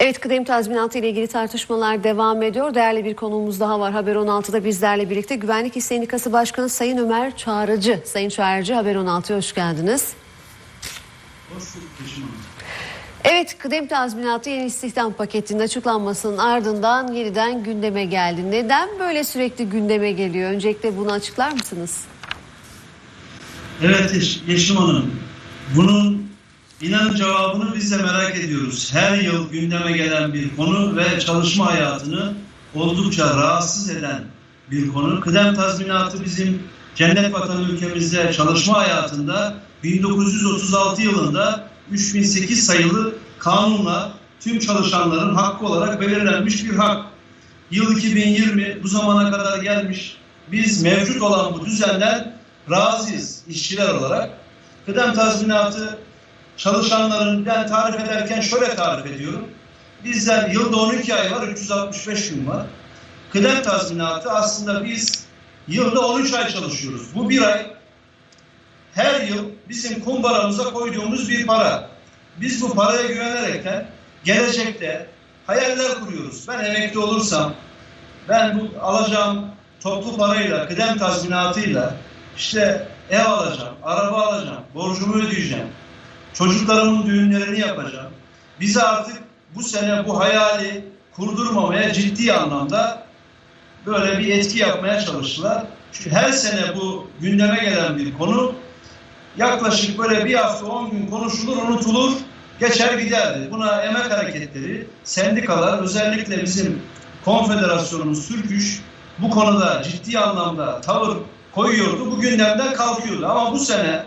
Evet kıdem tazminatı ile ilgili tartışmalar devam ediyor. Değerli bir konuğumuz daha var. Haber 16'da bizlerle birlikte Güvenlik İş Sendikası Başkanı Sayın Ömer Çağrıcı. Sayın Çağrıcı Haber 16'ya hoş geldiniz. Evet kıdem tazminatı yeni istihdam paketinin açıklanmasının ardından yeniden gündeme geldi. Neden böyle sürekli gündeme geliyor? Öncelikle bunu açıklar mısınız? Evet Yeş- Yeşim Hanım. Bunun inanın cevabını biz de merak ediyoruz. Her yıl gündeme gelen bir konu ve çalışma hayatını oldukça rahatsız eden bir konu. Kıdem tazminatı bizim cennet vatan ülkemizde çalışma hayatında 1936 yılında 3008 sayılı kanunla tüm çalışanların hakkı olarak belirlenmiş bir hak. Yıl 2020 bu zamana kadar gelmiş. Biz mevcut olan bu düzenden razıyız işçiler olarak. Kıdem tazminatı çalışanların ben tarif ederken şöyle tarif ediyorum. Bizler yılda 12 ay var, 365 gün var. Kıdem tazminatı aslında biz yılda 13 ay çalışıyoruz. Bu bir ay her yıl bizim kumbaramıza koyduğumuz bir para. Biz bu paraya güvenerekten gelecekte hayaller kuruyoruz. Ben emekli olursam ben bu alacağım toplu parayla, kıdem tazminatıyla işte ev alacağım, araba alacağım, borcumu ödeyeceğim. Çocuklarımın düğünlerini yapacağım. Bize artık bu sene bu hayali kurdurmamaya ciddi anlamda böyle bir etki yapmaya çalıştılar. Çünkü her sene bu gündeme gelen bir konu yaklaşık böyle bir hafta on gün konuşulur unutulur geçer giderdi. Buna emek hareketleri, sendikalar özellikle bizim konfederasyonumuz Türküş bu konuda ciddi anlamda tavır koyuyordu. Bu gündemden kalkıyordu. Ama bu sene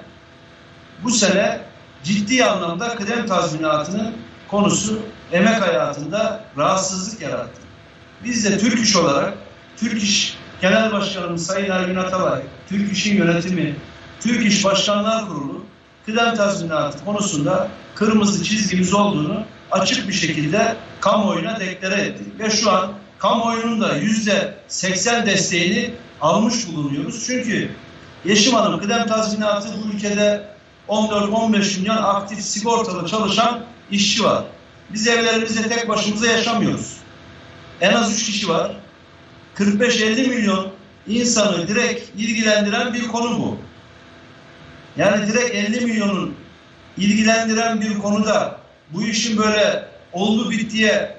bu sene ciddi anlamda kıdem tazminatının konusu emek hayatında rahatsızlık yarattı. Biz de Türk İş olarak Türk İş Genel Başkanımız Sayın Ergün Atalay, Türk İş'in yönetimi, Türk İş Başkanlar Kurulu kıdem tazminatı konusunda kırmızı çizgimiz olduğunu açık bir şekilde kamuoyuna deklare ettik. Ve şu an kamuoyunun da yüzde 80 desteğini almış bulunuyoruz. Çünkü Yeşim Hanım kıdem tazminatı bu ülkede 14-15 milyon aktif sigortalı çalışan işçi var. Biz evlerimizde tek başımıza yaşamıyoruz. En az 3 kişi var. 45-50 milyon insanı direkt ilgilendiren bir konu bu. Yani direkt 50 milyonun ilgilendiren bir konuda bu işin böyle oldu bittiye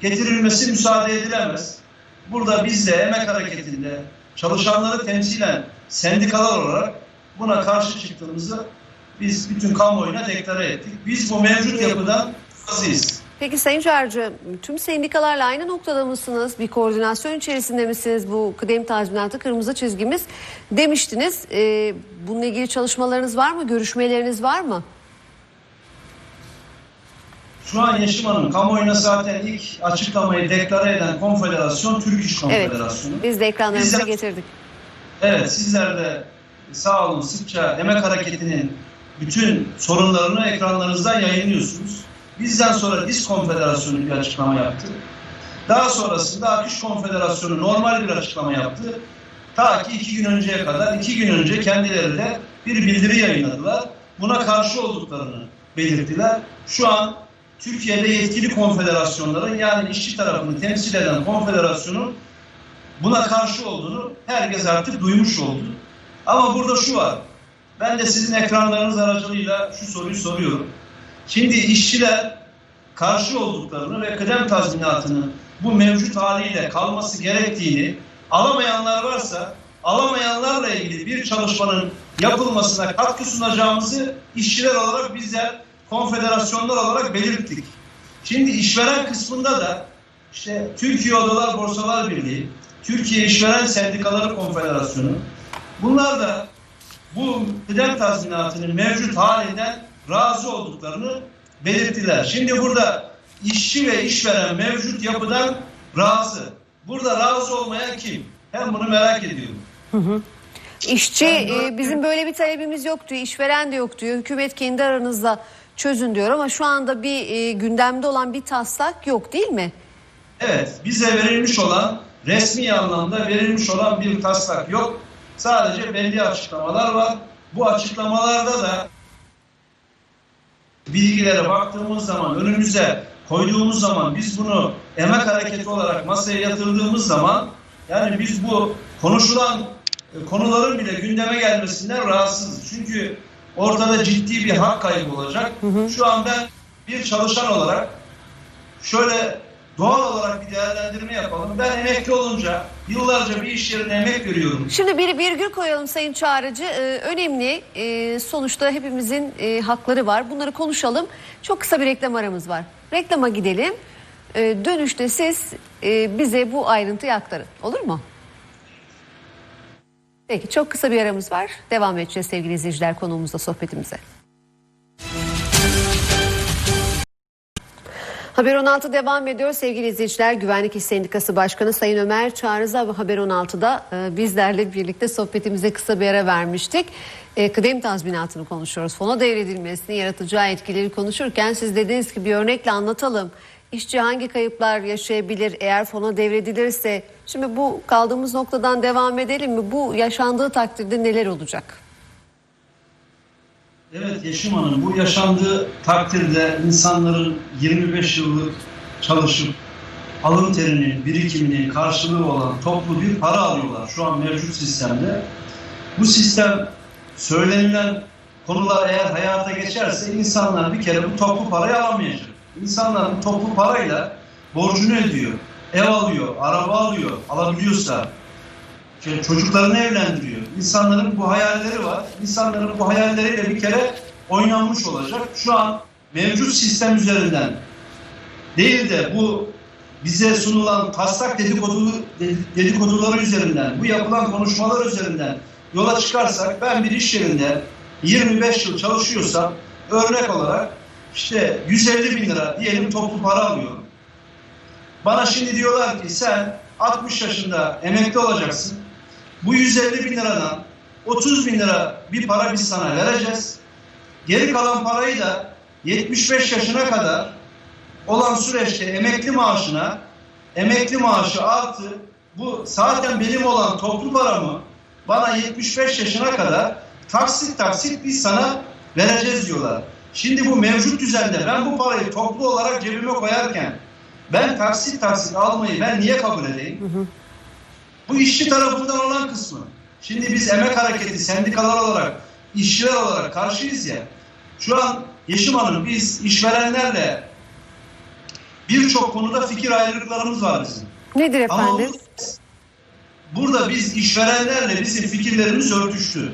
getirilmesi müsaade edilemez. Burada biz de emek hareketinde çalışanları temsilen sendikalar olarak buna karşı çıktığımızı biz bütün kamuoyuna deklare ettik. Biz bu mevcut yapıdan razıyız. Peki Sayın Çağrıcı tüm sendikalarla aynı noktada mısınız? Bir koordinasyon içerisinde misiniz? Bu kıdem tazminatı kırmızı çizgimiz demiştiniz. Ee, bununla ilgili çalışmalarınız var mı? Görüşmeleriniz var mı? Şu an Yeşim Hanım kamuoyuna zaten ilk açıklamayı deklare eden konfederasyon Türk İş Evet. Konfederasyonu. Biz de ekranlarımıza Biz de- getirdik. Evet sizler de sağ olun sıkça emek hareketinin bütün sorunlarını ekranlarınızdan yayınlıyorsunuz. Bizden sonra Disk Konfederasyonu bir açıklama yaptı. Daha sonrasında Akış Konfederasyonu normal bir açıklama yaptı. Ta ki iki gün önceye kadar, iki gün önce kendileri de bir bildiri yayınladılar. Buna karşı olduklarını belirttiler. Şu an Türkiye'de yetkili konfederasyonların yani işçi tarafını temsil eden konfederasyonun buna karşı olduğunu herkes artık duymuş oldu. Ama burada şu var. Ben de sizin ekranlarınız aracılığıyla şu soruyu soruyorum. Şimdi işçiler karşı olduklarını ve kıdem tazminatının bu mevcut haliyle kalması gerektiğini alamayanlar varsa alamayanlarla ilgili bir çalışmanın yapılmasına katkı sunacağımızı işçiler olarak bizler konfederasyonlar olarak belirttik. Şimdi işveren kısmında da işte Türkiye Odalar Borsalar Birliği, Türkiye İşveren Sendikaları Konfederasyonu bunlar da bu kıdem tazminatının mevcut halinden razı olduklarını belirttiler. Şimdi burada işçi ve işveren mevcut yapıdan razı. Burada razı olmayan kim? Ben bunu merak ediyorum. İşçi Ben böyle- e, bizim böyle bir talebimiz yok diyor, işveren de yok diyor. Hükümet kendi aranızda çözün diyor ama şu anda bir e, gündemde olan bir taslak yok değil mi? Evet, bize verilmiş olan resmi anlamda verilmiş olan bir taslak yok. Sadece belli açıklamalar var. Bu açıklamalarda da bilgilere baktığımız zaman önümüze koyduğumuz zaman biz bunu emek hareketi olarak masaya yatırdığımız zaman yani biz bu konuşulan e, konuların bile gündeme gelmesinden rahatsızız. Çünkü ortada ciddi bir hak kaybı olacak. Şu an ben bir çalışan olarak şöyle doğal olarak bir değerlendirme yapalım. Ben emekli olunca yıllarca bir iş yerine emek veriyorum. Şimdi bir virgül koyalım Sayın Çağrıcı. Ee, önemli. Ee, sonuçta hepimizin e, hakları var. Bunları konuşalım. Çok kısa bir reklam aramız var. Reklama gidelim. Ee, dönüşte siz e, bize bu ayrıntıyı aktarın. Olur mu? Peki çok kısa bir aramız var. Devam edeceğiz sevgili izleyiciler konuğumuzla sohbetimize. Haber 16 devam ediyor sevgili izleyiciler. Güvenlik İş Sendikası Başkanı Sayın Ömer Çağrıza bu Haber 16'da e, bizlerle birlikte sohbetimize kısa bir ara vermiştik. E, kıdem tazminatını konuşuyoruz. Fona devredilmesini, yaratacağı etkileri konuşurken siz dediniz ki bir örnekle anlatalım. İşçi hangi kayıplar yaşayabilir eğer fona devredilirse? Şimdi bu kaldığımız noktadan devam edelim mi? Bu yaşandığı takdirde neler olacak? Evet Yeşim Hanım bu yaşandığı takdirde insanların 25 yıllık çalışıp alın terinin birikimini karşılığı olan toplu bir para alıyorlar şu an mevcut sistemde. Bu sistem söylenilen konular eğer hayata geçerse insanlar bir kere bu toplu parayı alamayacak. İnsanlar bu toplu parayla borcunu ödüyor, ev alıyor, araba alıyor, alabiliyorsa çocuklarını evlendiriyor. İnsanların bu hayalleri var. İnsanların bu hayalleriyle bir kere oynanmış olacak. Şu an mevcut sistem üzerinden değil de bu bize sunulan taslak dedikodu, dedikoduları üzerinden, bu yapılan konuşmalar üzerinden yola çıkarsak ben bir iş yerinde 25 yıl çalışıyorsam örnek olarak işte 150 bin lira diyelim toplu para alıyorum. Bana şimdi diyorlar ki sen 60 yaşında emekli olacaksın. Bu 150 bin liradan 30 bin lira bir para biz sana vereceğiz. Geri kalan parayı da 75 yaşına kadar olan süreçte emekli maaşına emekli maaşı artı bu zaten benim olan toplu paramı bana 75 yaşına kadar taksit taksit biz sana vereceğiz diyorlar. Şimdi bu mevcut düzende ben bu parayı toplu olarak cebime koyarken ben taksit taksit almayı ben niye kabul edeyim? Bu işçi tarafından olan kısmı. Şimdi biz emek hareketi, sendikalar olarak, işçiler olarak karşıyız ya. Şu an Yeşim Hanım biz işverenlerle birçok konuda fikir ayrılıklarımız var bizim. Nedir Ama efendim? burada biz işverenlerle bizim fikirlerimiz örtüştü.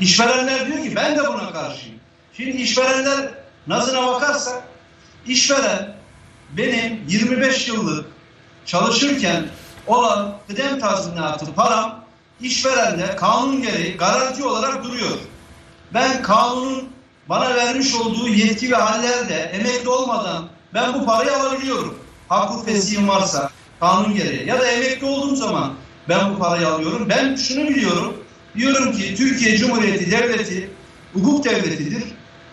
İşverenler diyor ki ben de buna karşıyım. Şimdi işverenler nazına bakarsak işveren benim 25 yıllık çalışırken olan kıdem tazminatı param işverende kanun gereği garanti olarak duruyor. Ben kanunun bana vermiş olduğu yetki ve hallerde emekli olmadan ben bu parayı alabiliyorum. Hakkı fesihim varsa kanun gereği. Ya da emekli olduğum zaman ben bu parayı alıyorum. Ben şunu biliyorum. Diyorum ki Türkiye Cumhuriyeti Devleti hukuk devletidir.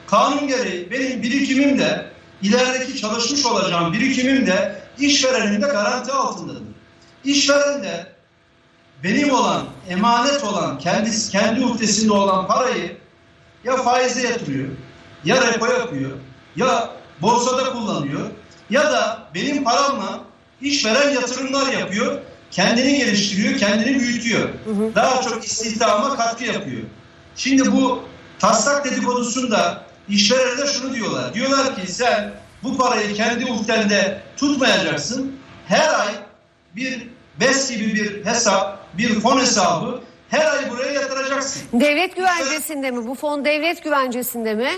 Kanun gereği benim birikimim de ilerideki çalışmış olacağım birikimim de işverenin de garanti altındadır. İşveren de benim olan, emanet olan, kendisi, kendi uhdesinde olan parayı ya faize yatırıyor, ya repo yapıyor, ya borsada kullanıyor, ya da benim paramla işveren yatırımlar yapıyor, kendini geliştiriyor, kendini büyütüyor. Daha çok istihdama katkı yapıyor. Şimdi bu taslak dedikodusunda işverene de şunu diyorlar. Diyorlar ki sen bu parayı kendi uhdende tutmayacaksın. Her ay bir BES gibi bir hesap, bir fon hesabı her ay buraya yatıracaksın. Devlet güvencesinde mi? Bu fon devlet güvencesinde mi?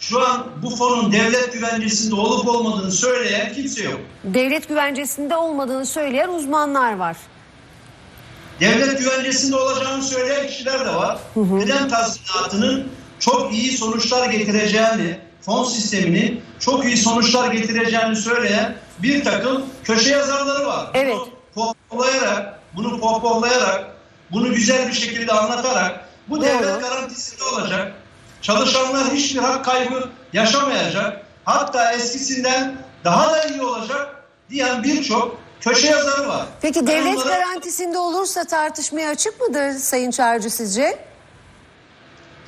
Şu an bu fonun devlet güvencesinde olup olmadığını söyleyen kimse yok. Devlet güvencesinde olmadığını söyleyen uzmanlar var. Devlet güvencesinde olacağını söyleyen kişiler de var. Kıdem tazminatının çok iyi sonuçlar getireceğini, fon sisteminin çok iyi sonuçlar getireceğini söyleyen bir takım köşe yazarları var. Evet. Bunu pohpohlayarak, bunu pohpohlayarak, bunu güzel bir şekilde anlatarak bu devlet garantisinde olacak. Çalışanlar hiçbir hak kaybı yaşamayacak. Hatta eskisinden daha da iyi olacak diyen birçok köşe yazarı var. Peki Ben devlet onlara- garantisinde olursa tartışmaya açık mıdır Sayın Çağrıcı sizce?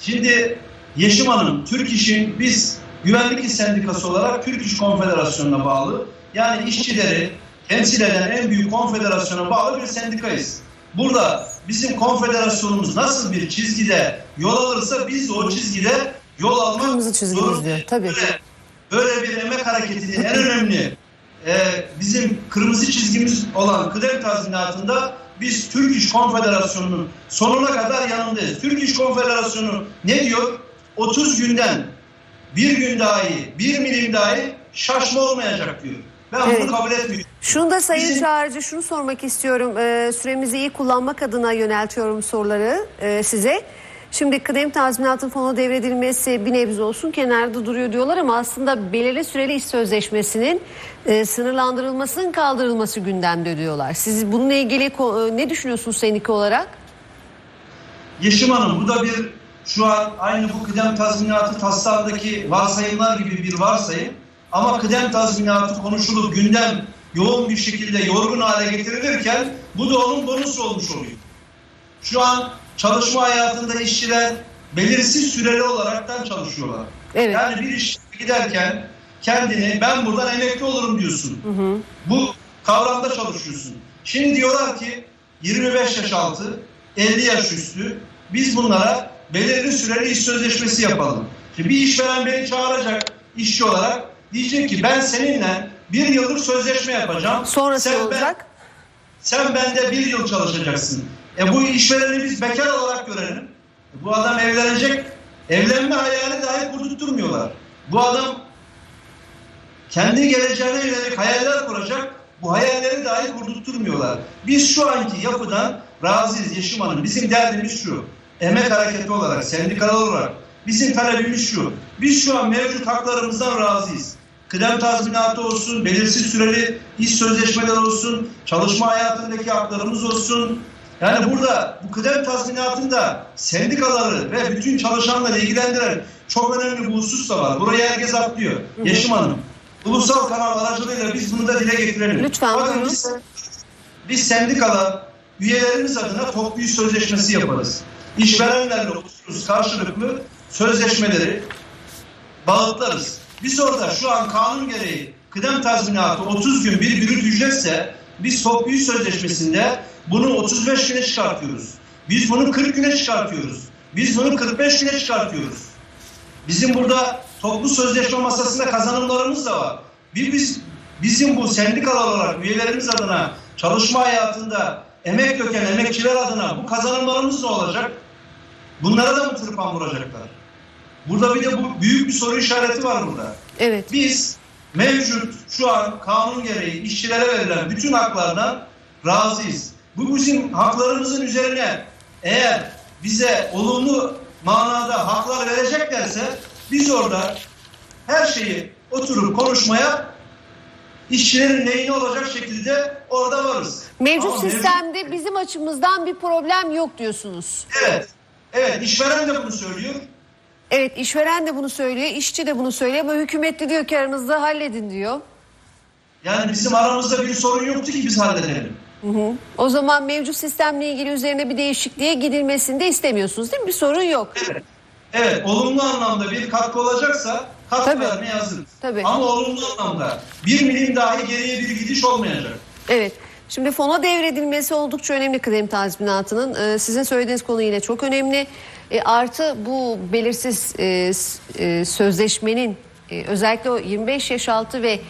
Şimdi Yeşim Hanım, Türk İş'in biz Güvenlik Sendikası olarak Türk İş Konfederasyonu'na bağlı. Yani işçileri temsil eden en büyük konfederasyona bağlı bir sendikayız. Burada bizim konfederasyonumuz nasıl bir çizgide yol alırsa biz o çizgide yol almak zorundayız. diyor, tabii. Böyle, böyle bir emek hareketinin en önemli e, bizim kırmızı çizgimiz olan kıdem tazminatında biz Türk İş Konfederasyonu'nun sonuna kadar yanındayız. Türk İş Konfederasyonu ne diyor? 30 günden bir gün dahi, bir milim dahi şaşma olmayacak diyor. Ben Evet. bunu kabul etmiyorum. Şunu da Sayın Bizim- Çağrıcı şunu sormak istiyorum. Ee, süremizi iyi kullanmak adına yöneltiyorum soruları e, size. Şimdi kıdem tazminatın fona devredilmesi bir nebze olsun kenarda duruyor diyorlar ama aslında belirli süreli iş sözleşmesinin e, sınırlandırılmasının kaldırılması gündemde diyorlar. Siz bununla ilgili e, ne düşünüyorsunuz sendika olarak? Yeşim Hanım bu da bir şu an aynı bu kıdem tazminatı taslağındaki varsayımlar gibi bir varsayım. Ama kıdem tazminatı konuşulup gündem yoğun bir şekilde yorgun hale getirilirken bu da onun bonusu olmuş oluyor. Şu an çalışma hayatında işçiler belirsiz süreli olaraktan çalışıyorlar. Evet. Yani bir iş giderken kendini ben buradan emekli olurum diyorsun. Bu kavramda çalışıyorsun. Şimdi diyorlar ki 25 yaş altı, 50 yaş üstü biz bunlara belirli süreli iş sözleşmesi yapalım. Şimdi bir işveren beni çağıracak işçi olarak diyecek ki ben seninle bir yıllık sözleşme yapacağım. Sonrası Sen ne ben- olacak? sen bende bir yıl çalışacaksın. E bu işvereni biz bekar olarak görelim. E bu adam evlenecek. Evlenme hayali dahi kurdurtturmuyorlar. Bu adam kendi geleceğine yönelik hayaller kuracak. Bu hayalleri dahi kurdurtturmuyorlar. Biz şu anki yapıdan razıyız Yeşim Hanım. Bizim derdimiz şu. Emek hareketi olarak, sendikal olarak bizim talebimiz şu. Biz şu an mevcut haklarımızdan razıyız. Kıdem tazminatı olsun, belirsiz süreli iş sözleşmeleri olsun, çalışma hayatındaki haklarımız olsun. Yani burada bu kıdem tazminatında sendikaları ve bütün çalışanları ilgilendiren çok önemli bir husus da var. Burayı herkes atlıyor. Yeşim Hanım, ulusal kanal aracılığıyla biz bunu da dile getirelim. Lütfen, Bakın biz, biz sendikalar üyelerimiz adına toplu iş sözleşmesi yaparız. İşverenlerle otururuz karşılıklı sözleşmeleri bağıtlarız. Biz orada şu an kanun gereği kıdem tazminatı 30 gün bir brüt ücretse biz toplu sözleşmesinde bunu 35 güne çıkartıyoruz. Biz bunu 40 güne çıkartıyoruz. Biz bunu 45 güne çıkartıyoruz. Bizim burada toplu sözleşme masasında kazanımlarımız da var. Bir biz bizim bu sendikal olarak üyelerimiz adına çalışma hayatında emek döken emekçiler adına bu kazanımlarımız ne olacak? Bunlara da mı tırpan vuracaklar? Burada bir de bu büyük bir soru işareti var burada. Evet. Biz mevcut şu an kanun gereği işçilere verilen bütün haklardan razıyız. Bu bizim haklarımızın üzerine eğer bize olumlu manada haklar vereceklerse biz orada her şeyi oturup konuşmaya işçilerin lehine olacak şekilde orada varız. Mevcut Ama sistemde bizim açımızdan bir problem yok diyorsunuz. evet. Evet işveren de bunu söylüyor. Evet işveren de bunu söylüyor, işçi de bunu söylüyor ama hükümet de diyor ki aranızda halledin diyor. Yani bizim aramızda bir sorun yoktu ki biz halledelim. O zaman mevcut sistemle ilgili üzerine bir değişikliğe gidilmesini de istemiyorsunuz değil mi? Bir sorun yok. Evet. Evet, olumlu anlamda bir katkı olacaksa katkı Tabii. vermeye hazırız. Tabii. Ama olumlu anlamda bir milim dahi geriye bir gidiş olmayacak. Evet. Şimdi fona devredilmesi oldukça önemli kıdem tazminatının. Ee, sizin söylediğiniz konu yine çok önemli. E, artı bu belirsiz e, e, sözleşmenin e, özellikle o 25 yaş altı ve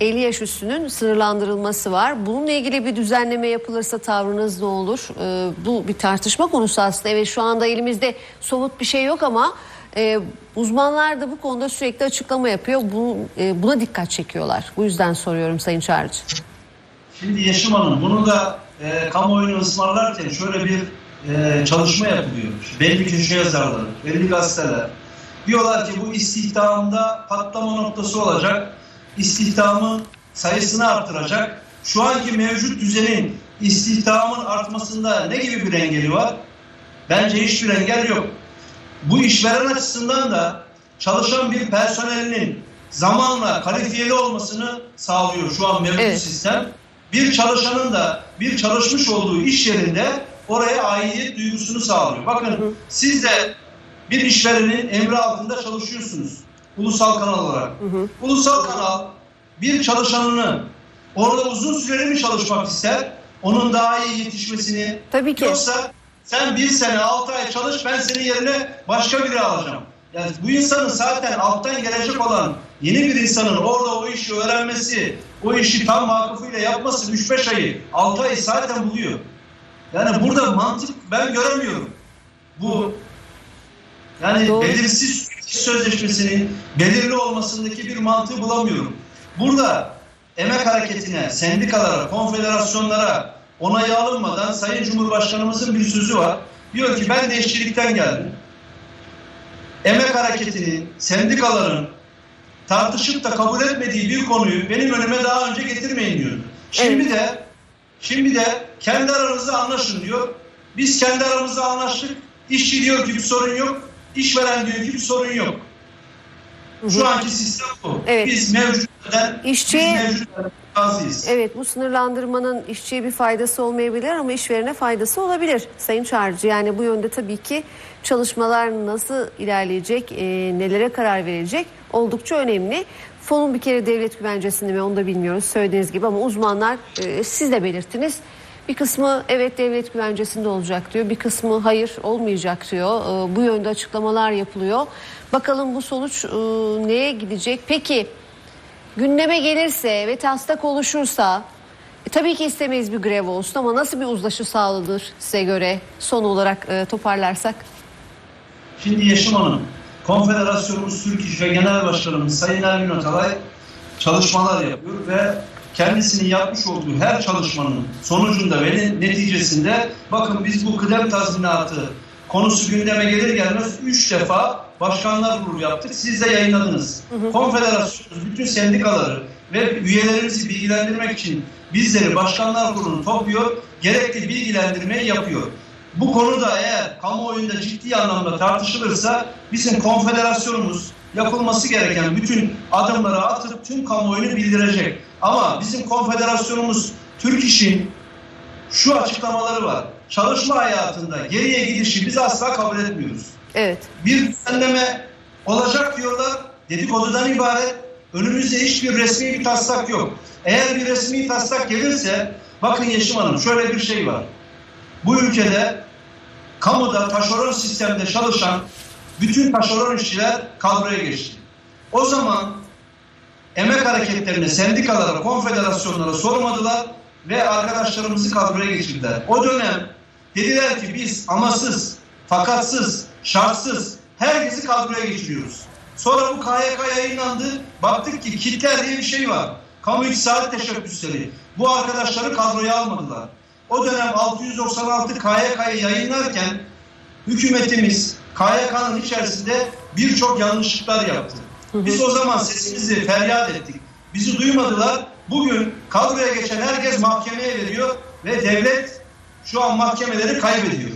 50 yaş üstünün sınırlandırılması var. Bununla ilgili bir düzenleme yapılırsa tavrınız ne olur? E, bu bir tartışma konusu aslında. Evet şu anda elimizde somut bir şey yok ama e, uzmanlar da bu konuda sürekli açıklama yapıyor. Bu, e, buna dikkat çekiyorlar. Bu yüzden soruyorum Sayın Çağrıcı. Şimdi Yeşim Hanım bunu da e, kamuoyunu ısmarlarken şöyle bir e, çalışma yapılıyor. Belli köşe yazarları, belli gazeteler. Diyorlar ki bu istihdamda patlama noktası olacak. İstihdamın sayısını artıracak. Şu anki mevcut düzenin istihdamın artmasında ne gibi bir engeli var? Bence hiçbir engel yok. Bu işveren açısından da çalışan bir personelinin zamanla kalifiyeli olmasını sağlıyor şu an mevcut Evet. sistem. Bir çalışanın da bir çalışmış olduğu iş yerinde oraya aidiyet duygusunu sağlıyor. Bakın siz de bir işverenin emri altında çalışıyorsunuz. Ulusal kanal olarak. Ulusal kanal bir çalışanını orada uzun süreli mi çalışmak ister? Onun daha iyi yetişmesini. Tabii ki. Yoksa sen bir sene altı ay çalış ben senin yerine başka biri alacağım. Yani bu insanın zaten alttan gelecek olan yeni bir insanın orada o işi öğrenmesi, o işi tam vakıfıyla yapması 3-5 ayı, 6 ayı zaten buluyor. Yani burada mantık ben göremiyorum. Bu yani Doğru. belirsiz sözleşmesinin belirli olmasındaki bir mantığı bulamıyorum. Burada emek hareketine, sendikalara, konfederasyonlara onayı alınmadan Sayın Cumhurbaşkanımızın bir sözü var. Diyor ki ben de işçilikten geldim. Emek hareketinin, sendikaların tartışıp da kabul etmediği bir konuyu benim önüme daha önce getirmeyin diyor. Şimdi de şimdi de kendi aranızda anlaşın diyor. Biz kendi aramızda anlaştık. İşçi diyor ki bir sorun yok. İşveren diyor ki bir sorun yok. Şu anki sistem bu. Evet. Biz mevcuttan İşçiye- biz mevcuttan razıyız. Evet bu sınırlandırmanın işçiye bir faydası olmayabilir ama işverene faydası olabilir Sayın Çağrıcı. Yani bu yönde tabii ki çalışmalar nasıl ilerleyecek, e, nelere karar verecek oldukça önemli. Fonun bir kere devlet güvencesinde mi onu da bilmiyoruz söylediğiniz gibi ama uzmanlar e, siz de belirttiniz. Bir kısmı evet devlet güvencesinde olacak diyor. Bir kısmı hayır olmayacak diyor. E, bu yönde açıklamalar yapılıyor. Bakalım bu sonuç e, neye gidecek? Peki gündeme gelirse ve taslak oluşursa e, tabii ki istemeyiz bir grev olsun ama nasıl bir uzlaşı sağlanır size göre son olarak e, toparlarsak? Şimdi Yeşim Hanım, Konfederasyonumuz Türk İş ve Genel Başkanımız Sayın Ergün Atalay çalışmalar yapıyor ve kendisinin yapmış olduğu her çalışmanın sonucunda ve neticesinde bakın biz bu kıdem tazminatı konusu gündeme gelir gelmez 3 defa başkanlar kurulu yaptık. Siz de yayınladınız. Konfederasyonumuz bütün sendikaları ve üyelerimizi bilgilendirmek için bizleri başkanlar kurulunu topluyor. Gerekli bilgilendirmeyi yapıyor. Bu konuda eğer kamuoyunda ciddi anlamda tartışılırsa bizim konfederasyonumuz yapılması gereken bütün adımları atıp tüm kamuoyunu bildirecek. Ama bizim konfederasyonumuz Türk İş'in şu açıklamaları var. Çalışma hayatında geriye gidişi biz asla kabul etmiyoruz. Evet. Bir düzenleme olacak diyorlar. Dedikodudan ibaret. Önümüzde hiçbir resmi bir taslak yok. Eğer bir resmi taslak gelirse bakın Yeşim Hanım şöyle bir şey var. Bu ülkede kamuda taşeron sistemde çalışan bütün taşeron işçiler kadroya geçti. O zaman emek hareketlerine, sendikalara, konfederasyonlara sormadılar ve arkadaşlarımızı kadroya geçirdiler. O dönem dediler ki biz amasız, fakatsız, şartsız herkesi kadroya geçiriyoruz. Sonra bu KYK yayınlandı. Baktık ki kitler diye bir şey var. Kamu iktisadi teşebbüsleri. Bu arkadaşları kadroya almadılar. O dönem 696 KYK'yı yayınlarken hükümetimiz KYK'nın içerisinde birçok yanlışlıklar yaptı. Biz o zaman sesimizi feryat ettik. Bizi duymadılar. Bugün kadroya geçen herkes mahkemeye veriyor ve devlet şu an mahkemeleri kaybediyor.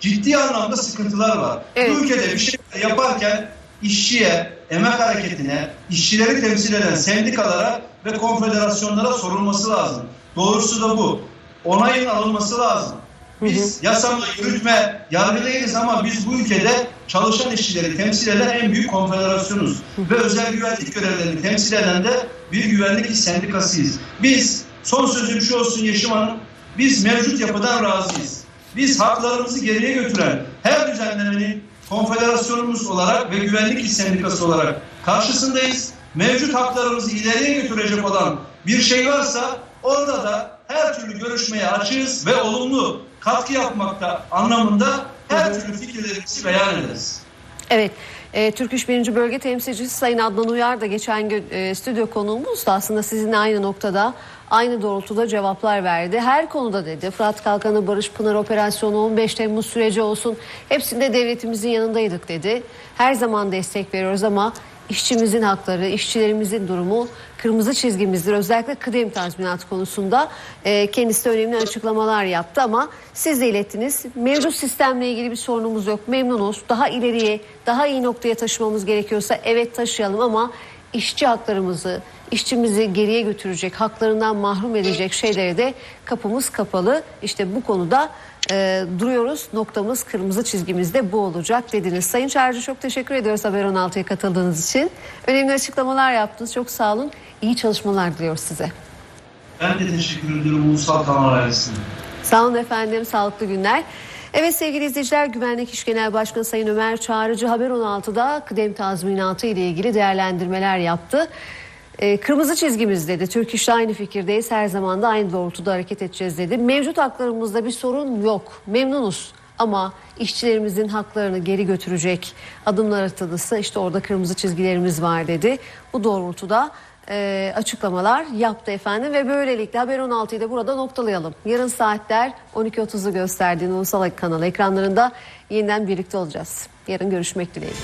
Ciddi anlamda sıkıntılar var. Evet. Bu ülkede bir şey yaparken işçiye, emek hareketine, işçileri temsil eden sendikalara ve konfederasyonlara sorulması lazım. Doğrusu da bu. Onayın alınması lazım. Biz yasamla yürütme, yargı değiliz ama biz bu ülkede çalışan işçileri temsil eden en büyük konfederasyonuz. Ve özel güvenlik görevlerini temsil eden de bir güvenlik iş sendikasıyız. Biz, son sözüm şu olsun Yeşim Hanım, biz mevcut yapıdan razıyız. Biz haklarımızı geriye götüren her düzenlemenin konfederasyonumuz olarak ve güvenlik iş sendikası olarak karşısındayız. Mevcut haklarımızı ileriye götürecek olan bir şey varsa orada da her türlü görüşmeye açığız ve olumlu katkı yapmakta anlamında her türlü fikirlerimizi beyan ederiz. Evet. E, Türk İş 1. Bölge Temsilcisi Sayın Adnan Uyar da geçen gün e, stüdyo konuğumuz da aslında sizinle aynı noktada aynı doğrultuda cevaplar verdi. Her konuda dedi Fırat Kalkanı Barış Pınar Operasyonu 15 Temmuz süreci olsun hepsinde devletimizin yanındaydık dedi. Her zaman destek veriyoruz ama işçimizin hakları, işçilerimizin durumu kırmızı çizgimizdir. Özellikle kıdem tazminatı konusunda e, kendisi de önemli açıklamalar yaptı ama siz de ilettiniz. Mevcut sistemle ilgili bir sorunumuz yok. Memnunuz. Daha ileriye, daha iyi noktaya taşımamız gerekiyorsa evet taşıyalım ama işçi haklarımızı, işçimizi geriye götürecek, haklarından mahrum edecek şeylere de kapımız kapalı. İşte bu konuda e, duruyoruz. Noktamız, kırmızı çizgimiz de bu olacak dediniz. Sayın Çağrıcı çok teşekkür ediyoruz Haber 16'ya katıldığınız için. Önemli açıklamalar yaptınız. Çok sağ olun. İyi çalışmalar diliyoruz size. Ben de teşekkür ediyorum Ulusal Kanal ailesine. Sağ olun efendim. Sağlıklı günler. Evet sevgili izleyiciler Güvenlik İş Genel Başkanı Sayın Ömer Çağrıcı Haber 16'da kıdem tazminatı ile ilgili değerlendirmeler yaptı. Ee, kırmızı çizgimiz dedi. Türk İş'te aynı fikirdeyiz. Her zaman da aynı doğrultuda hareket edeceğiz dedi. Mevcut haklarımızda bir sorun yok. Memnunuz. Ama işçilerimizin haklarını geri götürecek adımlar atılırsa işte orada kırmızı çizgilerimiz var dedi. Bu doğrultuda e, açıklamalar yaptı efendim ve böylelikle Haber 16'yı da burada noktalayalım. Yarın saatler 12.30'u gösterdiğin ulusal kanal ekranlarında yeniden birlikte olacağız. Yarın görüşmek dileğiyle.